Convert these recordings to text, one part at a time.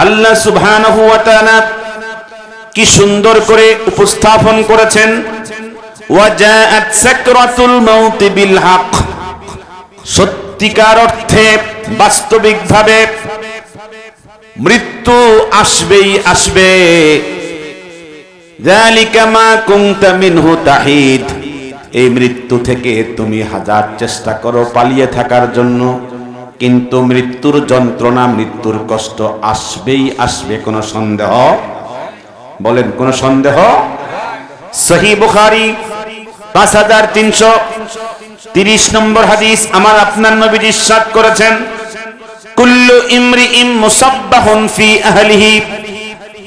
আল্লাহ তাআলা কি সুন্দর করে উপস্থাপন করেছেন। সত্যিকার অর্থে বাস্তবিকভাবে মৃত্যু আসবেই আসবে। এই মৃত্যু থেকে তুমি হাজার চেষ্টা করো পালিয়ে থাকার জন্য। কিন্তু মৃত্যুর যন্ত্রণা, মৃত্যুর কষ্ট আসবেই আসবে, কোনো সন্দেহ? বলেন, কোনো সন্দেহ? সহি পাঁচ হাজার তিনশো তিরিশ নম্বর হাদিস, আমার আপনার নবীজি সাত করেছেন, কুল্লু ইমরি ইম মুসাব্বাহুন ফি আহলিহি,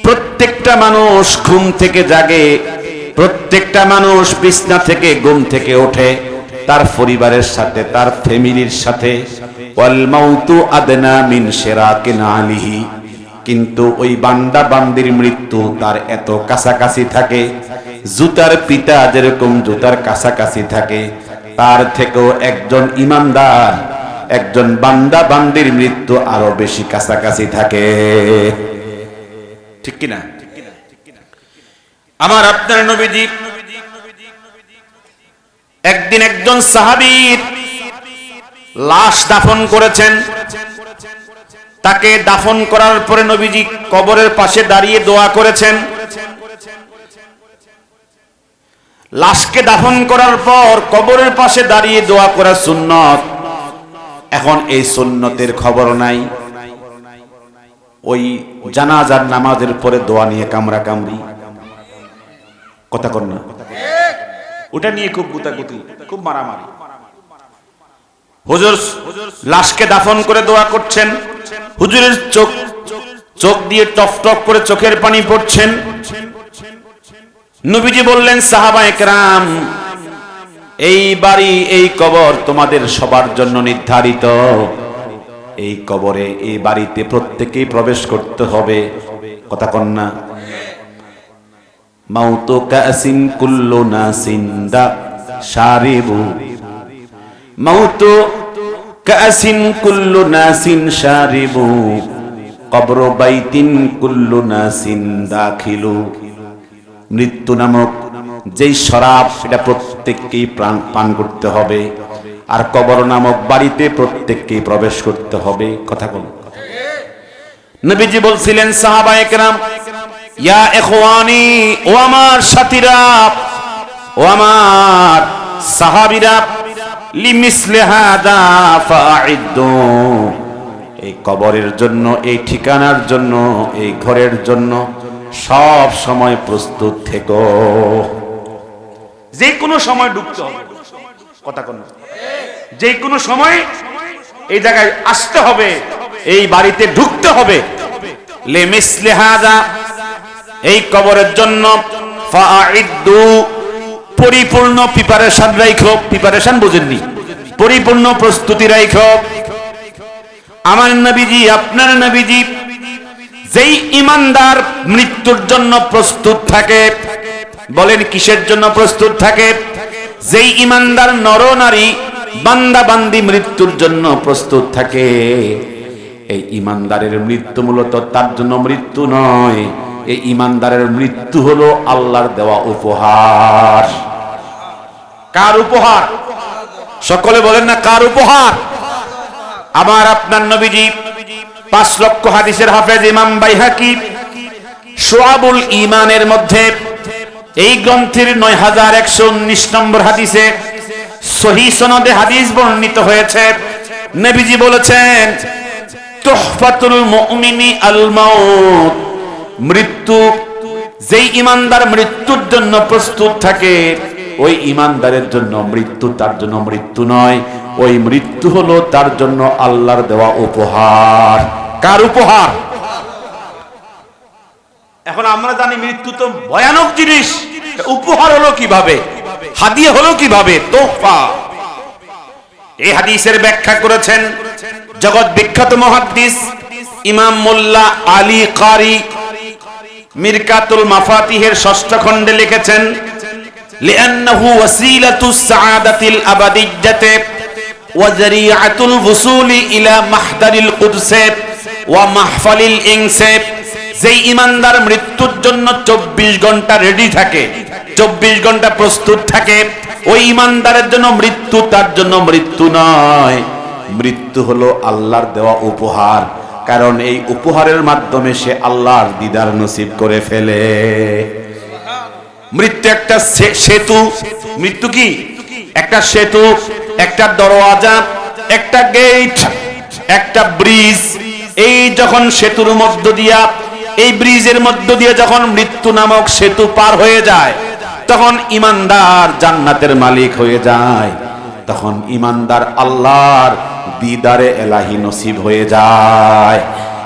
প্রত্যেকটা মানুষ ঘুম থেকে জাগে, প্রত্যেকটা মানুষ বিছনা থেকে ঘুম থেকে ওঠে, তার পরিবারের সাথে, তার ফ্যামিলির সাথে ওয়াল মিন কিন্তু ওই বান্দা বান্দির মৃত্যু তার এত কাছাকাছি থাকে, জুতার পিতা যেরকম জুতার কাছাকাছি থাকে, তার থেকেও একজন ইমানদার, একজন বান্দা বান্দির মৃত্যু আরও বেশি কাছাকাছি থাকে। ঠিক কিনা? আমার আপনার নবীজি, একদিন একজন সাহাবীর লাশ দাফন করেছেন। তাকে দাফন করার পরে নবীজি কবরের পাশে দাঁড়িয়ে দোয়া করেছেন। লাশকে দাফন করার পর কবরের পাশে দাঁড়িয়ে দোয়া করা সুন্নত। এখন এই সুন্নতের খবর নাই। ওই জানাজার নামাজের পরে দোয়া নিয়ে কামরা কামড়ি কথা কর না। ওটা নিয়ে খুব গুতাগুতি খুব মারামারি। হুজুর, লাশকে দাফন করে দোয়া করছেন। হুজুরের চোখ চোখ দিয়ে টপ টপ করে চোখের পানি পড়ছেন। নবীজি বললেন, সাহাবা একরাম, এই বাড়ি, এই কবর তোমাদের সবার জন্য নির্ধারিত। এই কবরে, এই বাড়িতে প্রত্যেকেই প্রবেশ করতে হবে। কথা কন্যা মাউতো কাসিন কুল্লু নাসিন্দা শারিবু মাউতো কাসিন কুল্লু নাসিন শারিবু, কবর বাইতিন কুল্লু নাসিন দাখিলু। মৃত্যু নামক যেই শরাব, সেটা প্রত্যেককেই প্রাণ, পান করতে হবে। আর কবর নামক বাড়িতে প্রত্যেককেই প্রবেশ করতে হবে। কথা বল। নবীজি বলছিলেন সাহাবা একরাম ইয়া ইখওয়ানি, ও আমার সাথীরা, ও আমার সাহাবীরা লিমিসলি হাদা ফাইদ্দু এই কবরের জন্য, এই ঠিকানার জন্য, এই ঘরের জন্য সব সময় প্রস্তুত থেকো। যে কোনো সময় ঢুকতে হবে। কথা কোন যে কোনো সময় এই জায়গায় আসতে হবে, এই বাড়িতে ঢুকতে হবে। লেমিসলে হাদা, এই কবরের জন্য ফাইদ্দু পরিপূর্ণ প্রিপারেশন রাখো প্রিপারেশন বুঝেননি। পরিপূর্ণ প্রস্তুতি রাখো আমার নবীজি, আপনার নবীজি, যেই ইমানদার মৃত্যুর জন্য প্রস্তুত থাকে, বলেন কিসের জন্য প্রস্তুত থাকে? যেই ইমানদার নর নারী বান্দা বান্দি মৃত্যুর জন্য প্রস্তুত থাকে, এই ইমানদারের মৃত্যু মূলত তার জন্য মৃত্যু নয়। এই ইমানদারের মৃত্যু হলো আল্লাহর দেওয়া উপহার। কার উপহার? সকলে বলেন না কার উপহার? আমার আপনার নবীজি পাঁচ লক্ষ হাদিসের হাফেজ ইমাম বাইহাকি সোয়াবুল ইমানের মধ্যে এই গ্রন্থের নয় হাজার একশো উনিশ নম্বর হাদিসে সহি সনদে হাদিস বর্ণিত হয়েছে। নবীজি বলেছেন, তোহফাতুল মুমিনি আল মাউত। মৃত্যু, যেই ইমানদার মৃত্যুর জন্য প্রস্তুত থাকে, ওই ইমানদারের জন্য মৃত্যু তার জন্য মৃত্যু নয়। ওই মৃত্যু হলো তার জন্য আল্লাহর দেওয়া উপহার। কার উপহার? এখন আমরা জানি মৃত্যু তো ভয়ানক জিনিস। উপহার হলো কীভাবে? হাদিয়ে হলো কীভাবে? তোহফা। এই হাদিসের ব্যাখ্যা করেছেন জগৎ বিখ্যাত মহাদ্দিস ইমাম মোল্লা আলী কারি মিরকাতুল মাফাতিহের ষষ্ঠ খণ্ডে লিখেছেন, লিআন্নাহু ওয়াসিলাতুস সাআদাতিল আবাদিয়্যাতে ওয়া জারিআতুল উসুলি ইলা মাহদারিল কুদসে ওয়া মাহফালিল ইনসে যেই ইমানদার মৃত্যুর জন্য 24 ঘণ্টা রেডি থাকে 24 ঘণ্টা প্রস্তুত থাকে, ওই ইমানদারের জন্য মৃত্যু তার জন্য মৃত্যু নয়। মৃত্যু হলো আল্লাহর দেওয়া উপহার। কারণ এই উপহারের মাধ্যমে সে আল্লাহর দিদার নসিব করে ফেলে। মৃত্যু একটা সেতু। মৃত্যু কি? একটা সেতু, একটা দরওয়াজা, একটা গেট, একটা ব্রিজ। এই যখন সেতুর মধ্য দিয়া, এই ব্রিজের মধ্য দিয়ে যখন মৃত্যু নামক সেতু পার হয়ে যায়, তখন ইমানদার জান্নাতের মালিক হয়ে যায়। তখন ইমানদার আল্লাহর দিদারে এলাহি নসিব হয়ে যায়।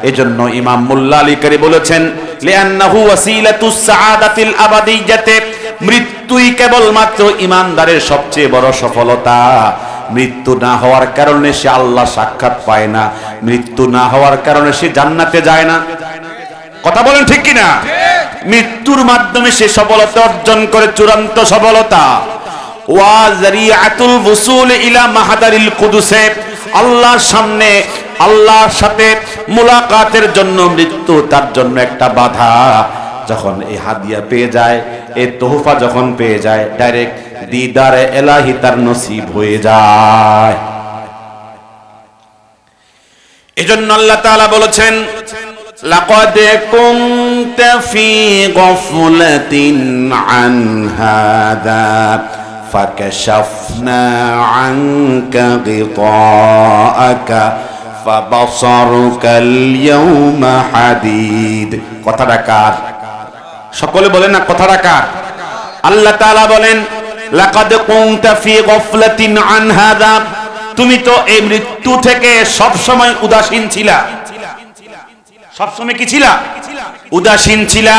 এজন্য ইমাম মুল্লা আলী কারি বলেছেন, লিআন্নাহু ওয়াসিলাতুস সাআদাতিল আবাদিয়াতে, মৃত্যুই কেবলমাত্র ইমানদারের সবচেয়ে বড় সফলতা। মৃত্যু না হওয়ার কারণে সে আল্লাহ সাক্ষাৎ পায় না। মৃত্যু না হওয়ার কারণে সে জান্নাতে যায় না। কথা বলেন ঠিক কিনা? মৃত্যুর মাধ্যমে সে সফলতা অর্জন করে চূড়ান্ত সফলতা। ওয়া জারিআতুল বুসুল ইলা মাহাদারিল কুদুসে আল্লাহর সামনে, আল্লাহর সাথে মুলাকাতের জন্য মৃত্যু তার জন্য একটা বাধা। যখন এই হাদিয়া পেয়ে যায় এই তোহফা যখন পেয়ে যায় ডাইরেক্ট দিদারে এলাহি তার নসিব হয়ে যায়। এজন্য আল্লাহ তাআলা বলেছেন, লাকাদ কুনতা ফি গফলাতিন আন হাদা। فكشفنا عنك غطاءك فبصرك اليوم حديد কথাটা কার সকলে বলেন না কথাটা কার আল্লাহ তাআলা বলেন লাকাদ কুনতা ফি গফলাতিন আন হাদা তুমি তো এই মৃত্যু থেকে সব সময় উদাসীন ছিলা সব সময় কি ছিলা উদাসীন ছিলা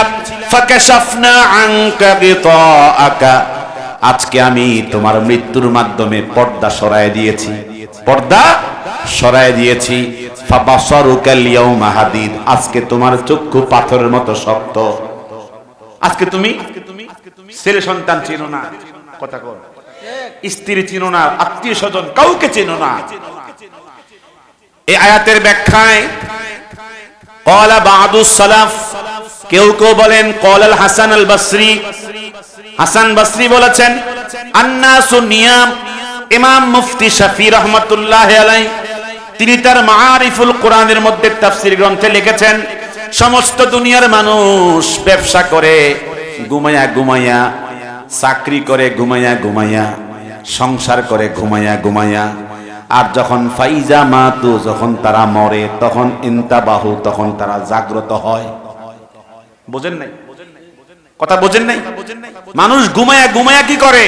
ফাকাশাফনা আনকা গিতাআকা আজকে আমি তোমার মৃত্যুর মাধ্যমে পর্দা সরায় দিয়েছি। পর্দা সরায় দিয়েছি। আজকে তোমার চক্ষু পাথরের মতো শক্ত। আজকে তুমি ছেলে সন্তান চিনো না। কথা কর স্ত্রী চিনো না, আত্মীয় স্বজন কাউকে চিনো না। এই আয়াতের ব্যাখ্যায় বাহাদুর সালাফ কেউ কেউ বলেন, কলাল হাসান আল বসরি। হাসান বসরি বলেছেন, আন্নাসু নিয়াম। ইমাম মুফতি শফি রহমতুল্লাহ আলাই তিনি তার মারিফুল কোরআনের মধ্যে তাফসির গ্রন্থে লিখেছেন, সমস্ত দুনিয়ার মানুষ ব্যবসা করে ঘুমায়া ঘুমায়া চাকরি করে ঘুমায়া ঘুমায়া সংসার করে ঘুমায়া ঘুমায়া আর যখন ফাইজা মাতু, যখন তারা মরে, তখন ইন্তাবাহু, তখন তারা জাগ্রত হয়। বোঝেন নাই? কথা বোঝেন নাই? মানুষ ঘুমায়া ঘুমায়া কি করে?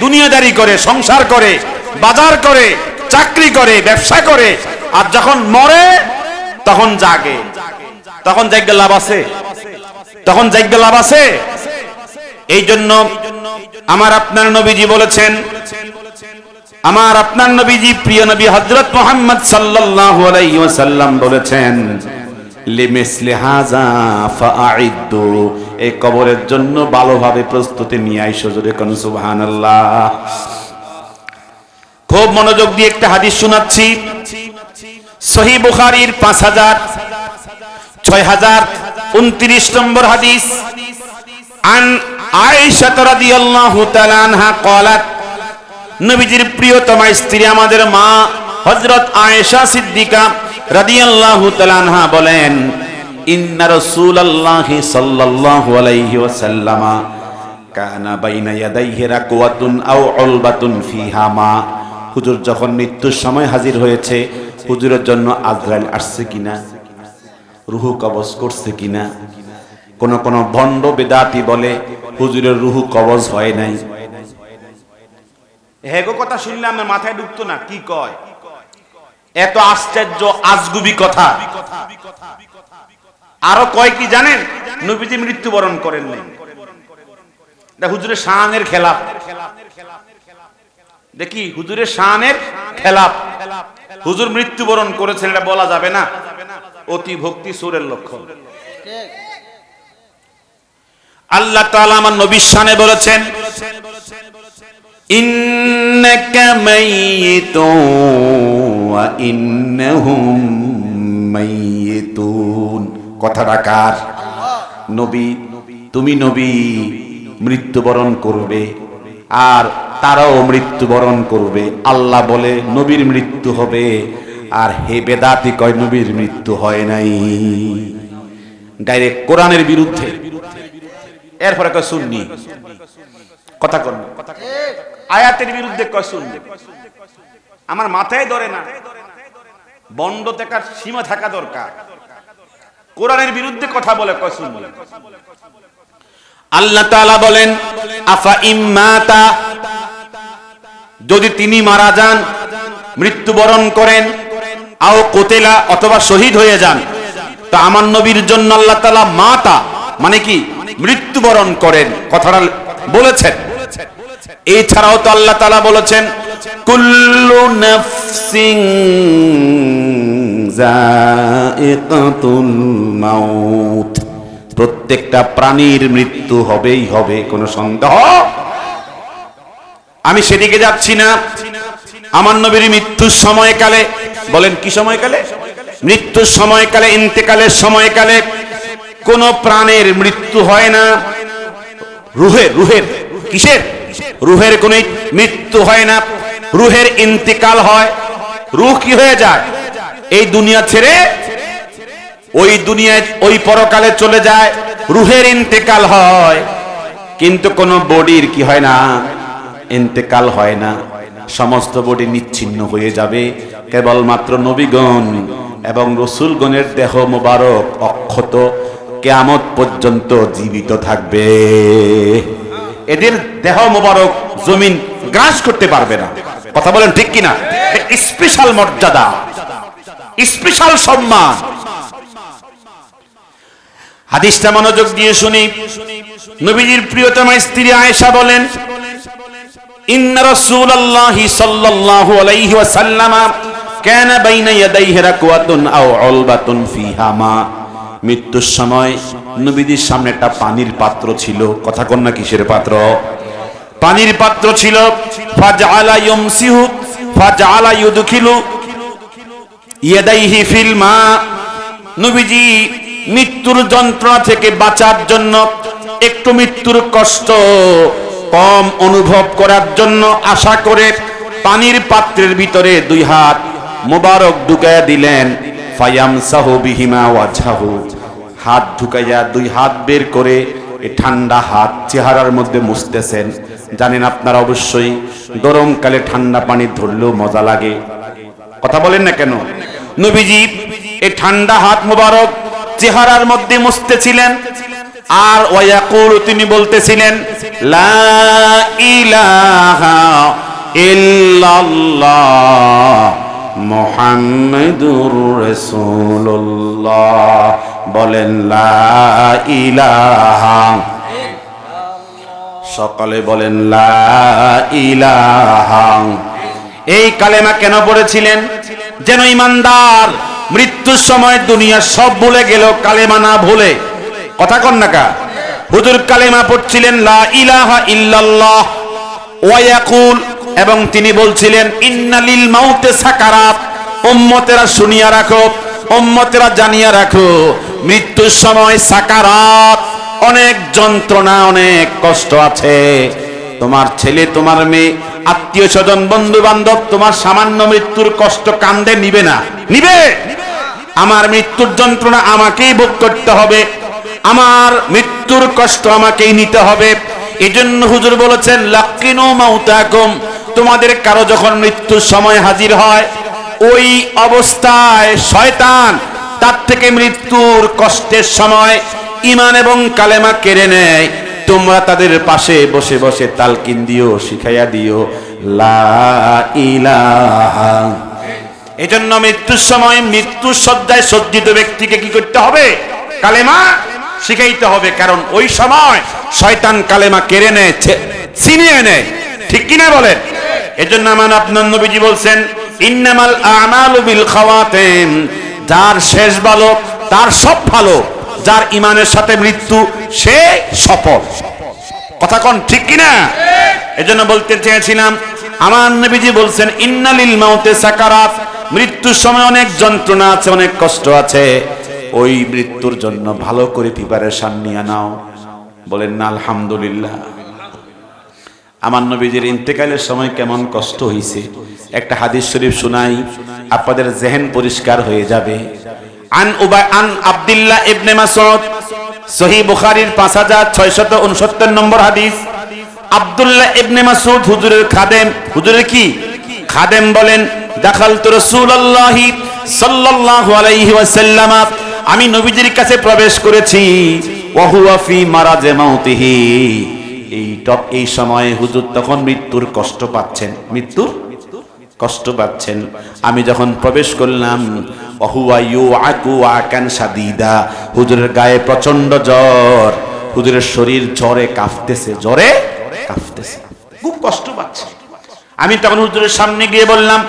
দুনিয়াদারি করে সংসার করে বাজার করে চাকরি করে ব্যবসা করে আর যখন মরে তখন জাগে। তখন জায়গা লাভ আছে? তখন জায়গা লাভ আছে? এই জন্য আমার আপনার নবীজি বলেছেন আমার আপনার নবীজি প্রিয় নবী হযরত মুহাম্মদ সাল্লাল্লাহু আলাইহি ওয়াসাল্লাম বলেছেন লিমিসলি হাযা ফাআইদ্দু এই কবরের জন্য ভালোভাবে প্রস্তুতি নিয়ে আইসো জোরে কোন সুবহানাল্লাহ খুব মনোযোগ দিয়ে একটা হাদিস শোনাচ্ছি সহি বুখারীর পাঁচ হাজার ছয় হাজার উনত্রিশ নম্বর হাদিস আন আয়েশা রাদিয়াল্লাহু তাআলা আনহা قالت নবীজির প্রিয়তমা স্ত্রী আমাদের মা হযরত আয়েশা সিদ্দিকা রাদিয়াল্লাহু তাআলা আনহা বলেন, ইন্না রাসূলুল্লাহি সাল্লাল্লাহু আলাইহি ওয়াসাল্লাম কানা বাইনা ইয়াদাইহি রাকওয়াতুন আও উলবাতুন ফিহা মা। হুজুর, যখন মৃত্যুর সময় হাজির হয়েছে, হুজুরের জন্য আজরাইল আসছে কিনা? রুহু কবজ করছে কিনা? কোন কোন ভণ্ড বেদাতি বলে, হুজুরের রুহু কবজ হয় নাই। হেগো কথা শুনলে আমার মাথায় ঢুকতো না, কি কয়? এত আশ্চর্য আজগুবি কথা। আরও কয় কি জানেন? নবীজি মৃত্যুবরণ করেন নাই। হুজুরের শানের খেলাপ। দেখি হুজুরের শানের খেলাপ। হুজুর মৃত্যুবরণ করেছেন এটা বলা যাবে না। অতি ভক্তি সুরের লক্ষণ। আল্লাহ তাআলা আমার নবীর শানে বলেছেন মাইয়িতুন ওয়া ইন্নাহুম মাইয়িতুন কথাটা কার? নবী। তুমি নবী, মৃত্যুবরণ করবে। আর তারাও মৃত্যুবরণ করবে। আল্লাহ বলে, নবীর মৃত্যু হবে। আর হে বেদাতি কয়, নবীর মৃত্যু হয় নাই। ডাইরেক্ট কোরআনের বিরুদ্ধে। এরপরে কয় শুননি কথা কর আয়াতের বিরুদ্ধে কয় শুননি আমার মাথায় ধরে না। বন্ড থাকার সীমা থাকা দরকার। কোরআনের বিরুদ্ধে কথা বলে কয় শুননি আল্লাহ তাআলা বলেন, আফা ইম্মাতা যদি তিনি মারা যান, মৃত্যুবরণ করেন, আও কোতেলা অথবা শহীদ হয়ে যান, তা আমার নবীর জন্য আল্লাহ তাআলা মাতা মানে কি? মৃত্যুবরণ করেন। কথাটা বলেছেন। এছাড়াও তো আল্লাহ তাআলা বলেছেন, কুল্লু মাউত। প্রত্যেকটা প্রাণীর মৃত্যু হবেই হবে, কোনো সন্দেহ? আমি সেদিকে যাচ্ছি না। আমার নবীর মৃত্যুর সময়কালে, বলেন কি সময়কালে? মৃত্যুর সময়কালে, ইন্তেকালের সময়কালে কোন প্রাণের মৃত্যু হয় না। রুহের রুহের, কিসের? রুহের কোন মৃত্যু হয় না, রুহের ইন্তেকাল হয়। রুহ কি হয়ে যায়? এই দুনিয়া ছেড়ে ওই দুনিয়ায়, ওই পরকালে চলে যায়, রুহের ইন্তেকাল হয়। কিন্তু কোন বডির কি হয় না? ইন্তেকাল হয় না। সমস্ত বডি নিচ্ছিন্ন হয়ে যাবে। কেবলমাত্র নবীগণ এবং রসুলগণের দেহ মোবারক, অক্ষত, কেয়ামত পর্যন্ত জীবিত থাকবে। এদের দেহ মোবারক জমিন গ্রাস করতে পারবে না। কথা বলেন ঠিক কিনা? স্পেশাল মর্যাদা স্পেশাল সম্মান। হাদিসটা মনোযোগ দিয়ে শুনি। নবীজির প্রিয়তমা স্ত্রী আয়েশা বলেন, ইন্না রাসূলুল্লাহি সাল্লাল্লাহু আলাইহি ওয়াসাল্লাম কান বাইনা ইয়াদাইহি রাকওয়াতুন আও উলবাতুন ফিহা মা। মৃত্যুর সময় নবীজির সামনে একটা পানির পাত্র ছিল। কথা কোন না কিসের পাত্র? পানির পাত্র ছিল, ফাজআলা ইউমসিহু, ফাজআলা ইয়াদাইহি ফিল মা। নবীজি মৃত্যুর যন্ত্রণা থেকে বাঁচার জন্য একটু মৃত্যুর কষ্ট, কম অনুভব করার জন্য আশা করে পানির পাত্রের ভিতরে দুই হাত মোবারক ঢুকাইয়া দিলেন। ফায়াম সাহু বিহিমা ওয়াজাহু হাত ঢুকাইয়া দুই হাত বের করে এই ঠান্ডা হাত চেহারার মধ্যে মুছতেছেন। জানেন আপনারা অবশ্যই গরমকালে ঠান্ডা পানি ধরলেও মজা লাগে। কথা বলেন না কেন? নবীজি, এই ঠান্ডা হাত মোবারক চেহারার মধ্যে মুছতেছিলেন। আর ওয়াকুল তিনি বলতেছিলেন, লা ইলাহা ইল্লাল্লাহ। মুহাম্মাদুর রাসূলুল্লাহ বলেন ইলাহা। সকালে বলেন ইলাহা। এই কালেমা কেন পড়েছিলেন? যেন ইমানদার মৃত্যুর সময় দুনিয়া সব ভুলে গেল কালেমা না ভুলে। কথা কন না কা? হুজুর কালেমা পড়ছিলেন, লা ইলাহা ইল্লাল্লাহ। ওয়ায়াকুল এবং তিনি বলছিলেন, ইন্নালিল মাউতে সাকারাত, উম্মতেরা শুনিয়া রাখো, উম্মতেরা জানিয়া রাখো, মৃত্যুর সময় সাকারাত, অনেক যন্ত্রণা, অনেক কষ্ট আছে। তোমার ছেলে, তোমার মেয়ে, আত্মীয় স্বজন বন্ধু বান্ধব তোমার সামান্য মৃত্যুর কষ্ট কান্দে নিবে না। নিবে! আমার মৃত্যুর যন্ত্রণা আমাকেই ভোগ করতে হবে। আমার মৃত্যুর কষ্ট আমাকেই নিতে হবে। এজন্য হুজুর বলেছেন লাকিনু মাউতাকুম। তোমাদের কারও যখন মৃত্যুর সময় হাজির হয়, ওই অবস্থায় শয়তান তার থেকে মৃত্যুর কষ্টের সময় ইমান এবং কালেমা কেড়ে নেয়। তোমরা তাদের পাশে বসে বসে তালকিন দিও, শিখাইয়া দিও এজন্য মৃত্যুর সময় মৃত্যুর সজ্জায় সজ্জিত ব্যক্তিকে কি করতে হবে? কালেমা শিখাইতে হবে, কারণ ওই সময় শয়তান কালেমা কেড়ে নেয় ছিনিয়ে নেয়। ঠিক কিনা বলেন? এজন্য আমার আপনার নবীজি বলছেন, ইন্নামাল আমালু বিল খাওয়াতিম যার শেষ ভালো, তার সব ভালো, যার ইমানের সাথে মৃত্যু, সে সফল। কথা কোন ঠিক কিনা? এজন্য বলতে চেয়েছিলাম, আমার নবীজি বলছেন, ইন্নালিল মাউতে সাকারাত, মৃত্যুর সময় অনেক যন্ত্রণা আছে, অনেক কষ্ট আছে। ওই মৃত্যুর জন্য ভালো করে প্রিপারেশন নিয়ে নাও। বলেন না আলহামদুলিল্লাহ। আমার নবীজির ইন্তেকালের সময় কেমন কষ্ট হয়েছে একটা হাদিস শরীফ শুনাই, আপনাদের জেহেন পরিষ্কার হয়ে যাবে। আন উবাই আন আব্দুল্লাহ ইবনে মাসউদ, সহি বুখারীর 5669 নম্বর হাদিস। আব্দুল্লাহ ইবনে মাসউদ হুজুরের খাদেম, হুজুরের কি? খাদেম বলেন, দাখালতু রাসূলুল্লাহি সাল্লাল্লাহু আলাইহি ওয়াসাল্লাম, আমি নবীজির কাছে প্রবেশ করেছি। ওয়া হুয়া ফি মারাজে মাউতিহি। এই টপ, এই সময়ে হুজুর তখন মৃত্যুর কষ্ট পাচ্ছেন। মৃত্যুর? কষ্ট পাচ্ছেন। আমি যখন প্রবেশ করলাম হুজুরের গায়ে প্রচণ্ড জ্বর। হুজুরের শরীর জ্বরে কাঁপতেছে জ্বরে কাঁপতেছে। খুব কষ্ট পাচ্ছে। আমি তখন হুজুরের সামনে গিয়ে বললাম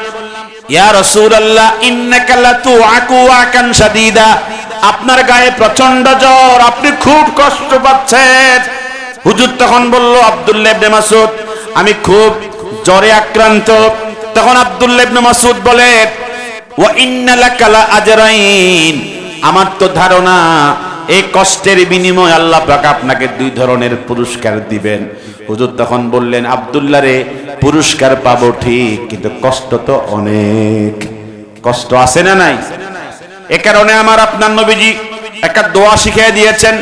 আপনার গায়ে প্রচণ্ড জ্বর, আপনি খুব কষ্ট পাচ্ছেন। হুজুর তখন বলল, আব্দুল্লাহ মাসুদ আমি খুব জ্বরে আক্রান্ত। তখন আব্দুল্লাহ মাসুদ বলে, ওয়া ইন্না লা আজরাইন। আমার তো ধারণা, এই কষ্টের বিনিময় আল্লাহ আপনাকে দুই ধরনের পুরস্কার দিবেন। হুজুর তখন বললেন, আব্দুল্লাহ রে, পুরস্কার পাবো ঠিক, কিন্তু কষ্ট তো অনেক। কষ্ট আছে না নাই? এ কারণে আমার আপনার নবীজি একটা দোয়া শিখিয়ে দিয়েছেন,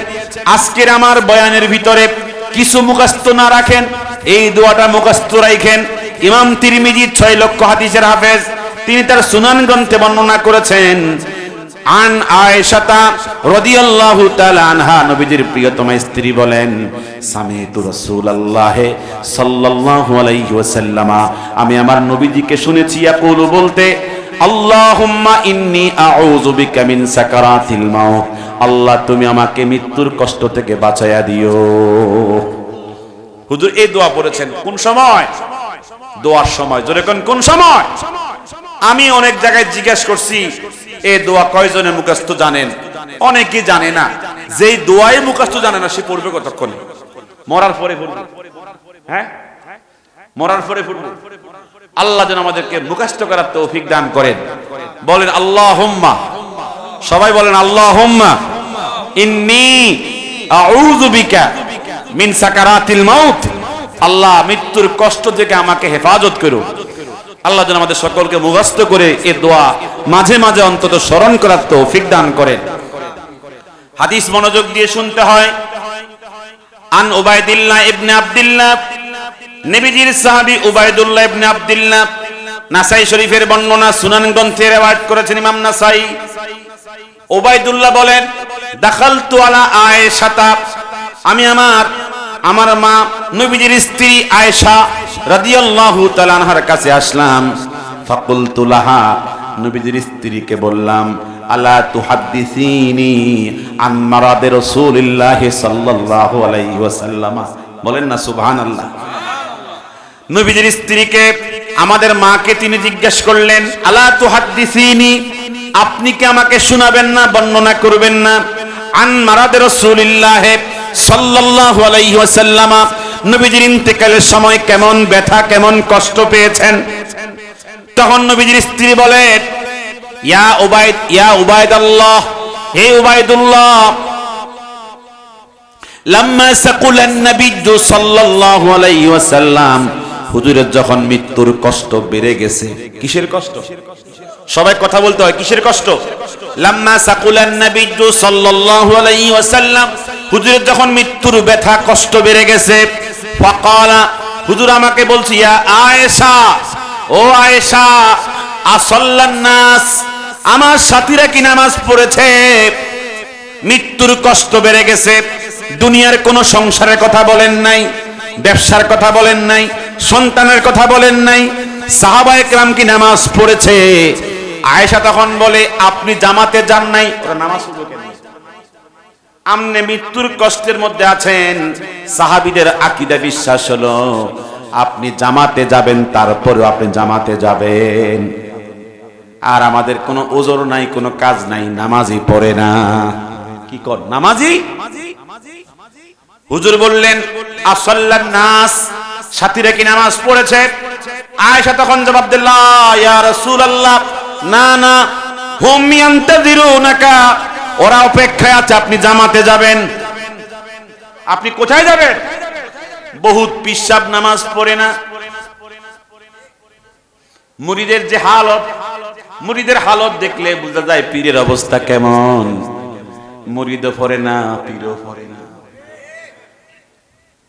আজকের আমার বয়ানের ভিতরে কিছু মুখস্থ না রাখেন, এই দোয়াটা মুখস্থ রাখেন ইমাম তিরমিজি ছয় লক্ষ হাদিসের হাফেজ, তিনি তার সুনান গ্রন্থে বর্ণনা করেছেন, আন আয়েশাতা রাদিয়াল্লাহু তাআলা আনহা নবীজির প্রিয়তমা স্ত্রী বলেন, সামিতু রাসূলুল্লাহ সাল্লাল্লাহু আলাইহি ওয়াসাল্লামা আমি আমার নবীজিকে শুনেছি, ইয়াকুলু বলতে আল্লাহুম্মা ইন্নী আউযু বিকা মিন সাকারাতিল মাউত। আল্লাহ, তুমি আমাকে মৃত্যুর কষ্ট থেকে বাঁচাইয়া দিও। হুজুর, এই দোয়া পড়েছেন কোন সময়? দোয়ার সময়। জোরে কোন সময়? আমি অনেক জায়গায় জিজ্ঞেস করছি, এই দোয়া কয়জনে মুখস্থ জানেন? অনেকে জানে না। যেই দোয়াই মুখস্থ জানে না, সে পড়বে কতক্ষণে? মরার পরে পড়বে। হ্যাঁ? মরার পরে পড়বে। আল্লাহ যেন আমাদেরকে মুখস্থ করার তৌফিক দান করেন। বলেন আল্লাহ হোম্মা সবাই বলেন আল্লাহ হোম্মা ইন্নি আউযু বিকা মিন সাকারাতিল মাউত। আল্লাহ, মৃত্যুর কষ্ট থেকে আমাকে হেফাজত করো। আল্লাহ যেন আমাদের সকলকে মুখস্থ করে এ দোয়া মাঝে মাঝে অন্তত স্মরণ করার তৌফিক দান করেন। হাদিস মনোযোগ দিয়ে শুনতে হয়। আন উবাইদিল্লাহ ইবনে আব্দুল্লাহ নবীজির সাহাবী উবাইদুল্লাহ ইবনে আব্দুল্লাহ নাসাই শরীফের বর্ণনা সুনান গ্রন্থে রেওয়ায়াত করেছেন ইমাম নাসাই। ওবাইদুল্লাহ বলেন, দাখালতু আলা আয়েশাতা। আমি আমার আমার মা নবীজির স্ত্রী আয়েশা রাদিয়াল্লাহু তাআলা আনহার কাছে আসলাম। ফাকুলতু লাহা, নবীজির স্ত্রীকে বললাম, আলা তুহাদ্দিসিনি আন মারাদে রাসূলিল্লাহ সাল্লাল্লাহু আলাইহি ওয়াসাল্লাম? বলেন না, সুবহানাল্লাহ। নবীজির স্ত্রীকে, আমাদের মাকে তিনি জিজ্ঞেস করলেন, আলা তুহাদ্দিসিনি? আপনি কি আমাকে শোনাবেন না, বর্ণনা করবেন না? আন মারাদে রাসূলিল্লাহ সাল্লাল্লাহু আলাইহি ওয়াসাল্লাম। নবীজির ইন্তেকালের সময় কেমন ব্যথা, কেমন কষ্ট পেয়েছেন? তখন নবীজির স্ত্রী বলে, ইয়া উবাইদ, ইয়া উবাইদাল্লাহ, হে উবাইদুল্লাহ, লাম্মা সাকুলান নবিয়্যু সাল্লাল্লাহু আলাইহি ওয়াসাল্লাম। হুজুরের যখন মৃত্যুর কষ্ট বেড়ে গেছে, কিসের কষ্ট? সবাই কথা বলতে হয়, কিসের কষ্ট? লাম্মা সাকুলান নবিয়্যু সাল্লাল্লাহু আলাইহি ওয়াসাল্লাম, হুজুরের যখন মৃত্যুর ব্যথা, কষ্ট বেড়ে গেছে, ফাকালা, হুজুর আমাকে বলছি, ইয়া আয়েশা, ও আয়েশা, আসল্লান নাস, আমার সাথীরা কি নামাজ পড়েছে? মৃত্যুর কষ্ট বেড়ে গেছে, দুনিয়ার কোনো সংসারের কথা বলেন নাই ব্যবসার কথা বলেন নাই, সন্তানের কথা বলেন নাই। সাহাবা একরাম কি নামাজ পড়েছে? আয়েশা তখন বলে, আপনি জামাতে যান নাই। ওরা নামাজ আমনে মৃত্যুর কষ্টের মধ্যে আছেন। সাহাবিদের আকিদা বিশ্বাস হলো, আপনি জামাতে যাবেন, তারপরেও আপনি জামাতে যাবেন। আর আমাদের কোনো ওজোর নাই, কোনো কাজ নাই, নামাজই পড়ে না। কি কর নামাজি হুজুর বললেন, আসল্লান নাস। সাথীরা কি নামাজ পড়েছে? আয়েশা তখন জবাব দিল্লাহ ইয়া রাসূলুল্লাহ। না না। হুম, ইয়ান্তাযিরুনাকা। ওরা অপেক্ষায় আছে, আপনি জামাতে যাবেন। আপনি কোথায় যাবেন? বহুত পিসাব নামাজ পড়ে না। মুরিদের যে হালত। মুরিদের হালত দেখলে বোঝা যায় পীরের অবস্থা কেমন? মুরিদও পড়ে না, পীরও পড়ে না।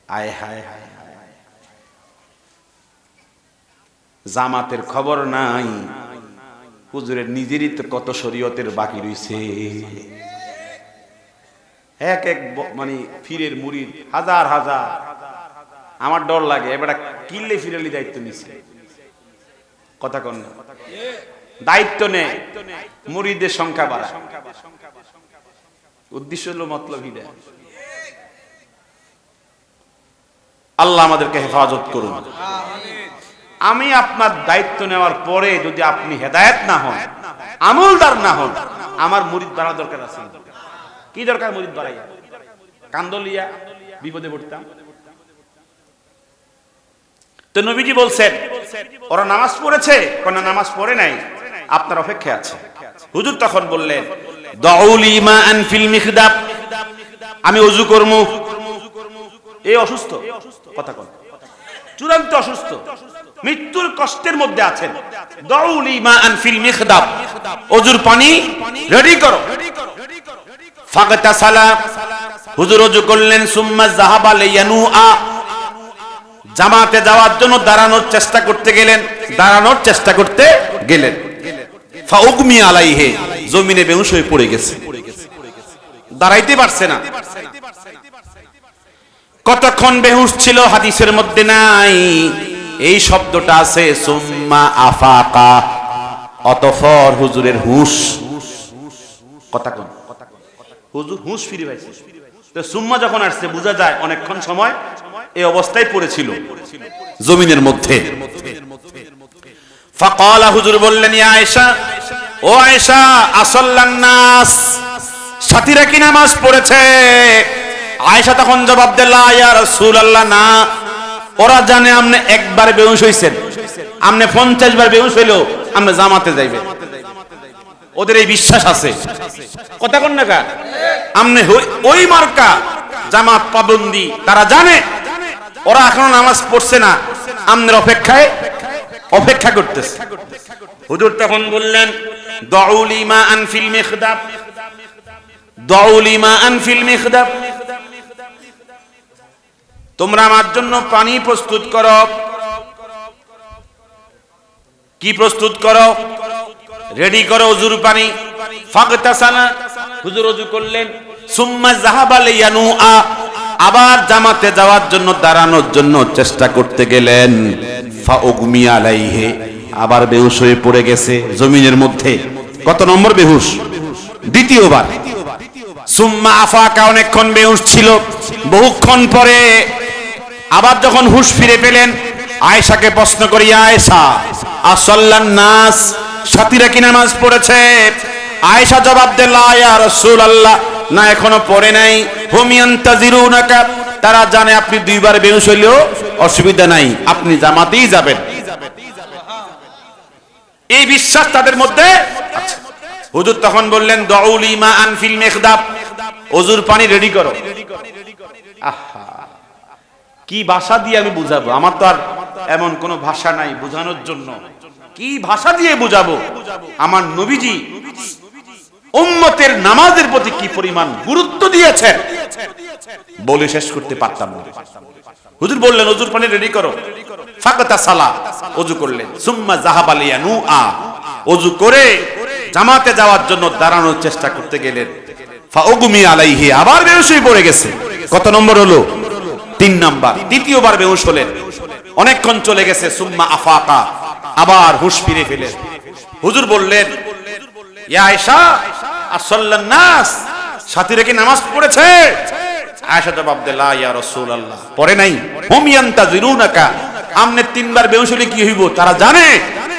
আয়, হায় হায়। জামাতের খবর নাই। হুজুরের নিজেরই তো কত শরীয়তের বাকি রইছে। এক এক মানে ফিরের মুরিদ হাজার হাজার। আমার ডর লাগে, এবার কিল্লে ফিরালি দায়িত্ব নিছে। কথা কন না। দায়িত্ব নেই মুড়িদের সংখ্যা বাড়া উদ্দেশ্য হলো মতলব হিদা আল্লাহ আমাদেরকে হেফাজত করুন। আমি আপনার দায়িত্ব নেওয়ার পরে যদি আপনি হেদায়েত না হন, আমলদার না হন, আমার মুরিদ বাড়া দরকার আছে। কি দরকার মুরিদ বাড়াইয়া? কান্দলিয়া বিপদে পড়তাম। তো নবীজি বলছেন, ওরা নামাজ পড়েছে কোন নামাজ পড়ে নাই, আপনার অপেক্ষা আছে। হুজুর তখন বললেন দাউলি মা আন ফিল মিখদাব, আমি ওযু করব এই অসুস্থ? কথা কোন। চূড়ান্ত অসুস্থ, মৃত্যুর কষ্টের মধ্যে আছেন। মা আন ফিল মিখদাব। ওযুর পানি, রেডি করো। ফাগতা সালা, হুজুর ওযু করলেন, সুম্মা যাহাবা লিয়ানুআ। জামাতে যাওয়ার জন্য দাঁড়ানোর চেষ্টা করতে গেলেন, দাঁড়ানোর চেষ্টা করতে গেলেন। ফাউগমি আলাইহে, জমিনে বেহুশ হয়ে পড়ে গেছে। দাঁড়াইতে পারছে না। কতক্ষণ বেহুশ ছিল হাদিসের মধ্যে নাই? এই শব্দটা আছে, সুম্মা আফাকা। অতঃপর হুজুরের হুশ। কোন হুজুর হুশ ফিরে পাইছে। তো সুম্মা যখন আসছে, বোঝা যায় অনেকক্ষণ সময় এই অবস্থায় পড়েছিল। জমিনের মধ্যে। ফাকালা হুজুর বললেন, ইয়া আয়েশা, ও আয়েশা, আসাল্লান নাস। সাথীরা কি নামাজ পড়েছে? আয়েশা তখন জবাব দিল না। ওরা জানে আপনি একবার বেহুশ হইছেন। আপনি 50 বার বেহুশ হইল আপনি জামাতে যাইবেন ওদের এই বিশ্বাস আছে। কথা কোন না কা? আমনে ওই মার্কা জামাত পাবন্দি, তারা জানে। ওরা এখনও নামাজ পড়ছে না। আমনের অপেক্ষায়, অপেক্ষা করতেছে। হুজুর তখন বললেন, দাউলি মা আন ফিল মিখদাব। দাউলি মা আন ফিল মিখদাব। তোমরা আমার জন্য পানি প্রস্তুত করো। কি প্রস্তুত করো? রেডি করো হুজুর পানি। ফাগতাসালা হুজুর অজু করলেন। সুম্মা যাহাবা লিয়ানুআ আবার জামাতে যাওয়ার জন্য, দাঁড়ানোর জন্য চেষ্টা করতে গেলেন। ফাউগমি আলাইহে। আবার বেহুশ হয়ে পড়ে গেছে জমিনের মধ্যে। কত নম্বর বেহুশ? দ্বিতীয়বার। সুম্মা আফাকা অনেকক্ষণ বেহুশ ছিল। বহুক্ষণ পরে আবার যখন হুশ ফিরে পেলেন, আয়েশাকে প্রশ্ন করি, আয়েশা, আসল্লান নাস সাথীরা কি নামাজ পড়েছে? আয়েশা জবাব দিল, ইয়া রাসূলুল্লাহ, না, এখনও পড়ে নাই। হুম ইয়ান্তাজিরুনাকা, তারা জানে আপনি দুইবার বেহুশ হইলেও অসুবিধা নাই, আপনি জামাতেই যাবেন। এই বিশ্বাস তাদের মধ্যে। হুজুর তখন বললেন, দাউলি মা আন ফিল মিখদাব ওজুর পানি রেডি করো। আহা। কি ভাষা দিয়ে আমি বুঝাবো? আমার তো আর এমন কোন ভাষা নাই বোঝানোর জন্য। কি ভাষা দিয়ে বুঝাবো? আমার নবীজি উম্মতের নামাজের প্রতি কি পরিমাণ গুরুত্ব দিয়েছেন? বলে শেষ করতে পারতাম না। হুজুর বললেন হুজুর পানি রেডি করো। ফাকাতা সালা ওযু করলেন। সুম্মা জাহাবালিয়া নু আ ওযু করে জামাতে যাওয়ার জন্য দাঁড়ানোর চেষ্টা করতে গেলেন। ফাউগুমি আলাইহি, আবার বেহুশ পড়ে গেছে। কত নম্বর হলো? তিন নাম্বার। দ্বিতীয়বার বেহুশ হলেন অনেকক্ষণ চলে গেছে, সুম্মা আফাকা আবার হুশ ফিরে ফেলেন হুজুর বললেন নামাজ পড়েছে? জবাব দিল ইয়া নাই। তিনবার বেহুশ হলে কি হইব, তারা জানে।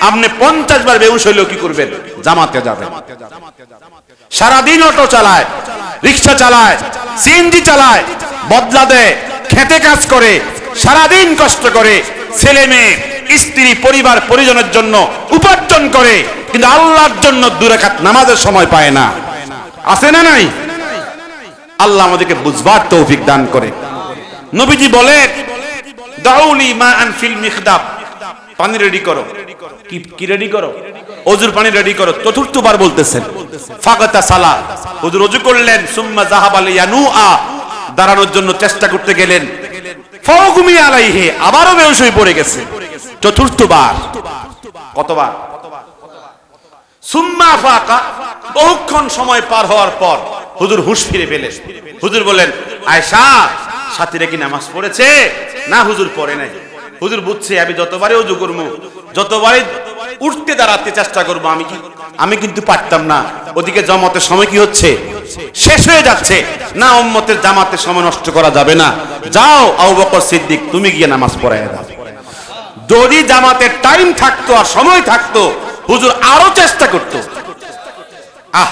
আপনি পঞ্চাশ বার হইলেও কি করবেন? জামাতে যাবেন সারাদিন অটো চালায়, রিক্সা চালায়, সিএনজি চালায়, বদলা দেয়। খেতে কাজ করে, সারাদিন কষ্ট করে, ছেলে মেয়ে, স্ত্রী, পরিবার, পরিজনের জন্য উপার্জন করে, কিন্তু আল্লাহর জন্য দুরাকাত নামাজের সময় পায় না। আছে না নাই? আল্লাহ আমাদেরকে বুঝবার তৌফিক দান করে। নবীজি বলে দাউলি মা আন ফিল মিখদাব। পানি রেডি করো। কি কি রেডি করো? অজুর পানি রেডি করো। চতুর্থবার বলতেছেন ফাকাতা সালা হুজুর অজু করলেন, সুম্মা জাহাবাল ইয়ানুআ। দাঁড়ানোর জন্য চেষ্টা করতে গেলেন। আবারও বেহুশ হয়ে পড়ে গেছে। চতুর্থবার। কতবার? বহুক্ষণ সময় পার হওয়ার পর হুজুর হুঁশ ফিরে পেলেন। হুজুর বলেন আয়সা সাথীরা কি নামাজ পড়েছে? না, হুজুর পড়ে নাই। হুজুর বুঝছে, আমি যতবারই উজু যতবারই উঠতে দাঁড়াতে চেষ্টা করব আমি আমি কিন্তু পারতাম না। ওদিকে জমাতের সময় কি হচ্ছে? শেষ হয়ে যাচ্ছে। না উম্মতের জামাতের সময় নষ্ট করা যাবে না। যাও, আবু বকর সিদ্দিক, তুমি গিয়ে নামাজ পড়ায় দাও। যদি জামাতের টাইম থাকতো আর সময় থাকতো, হুজুর আরও চেষ্টা করতো। আহ!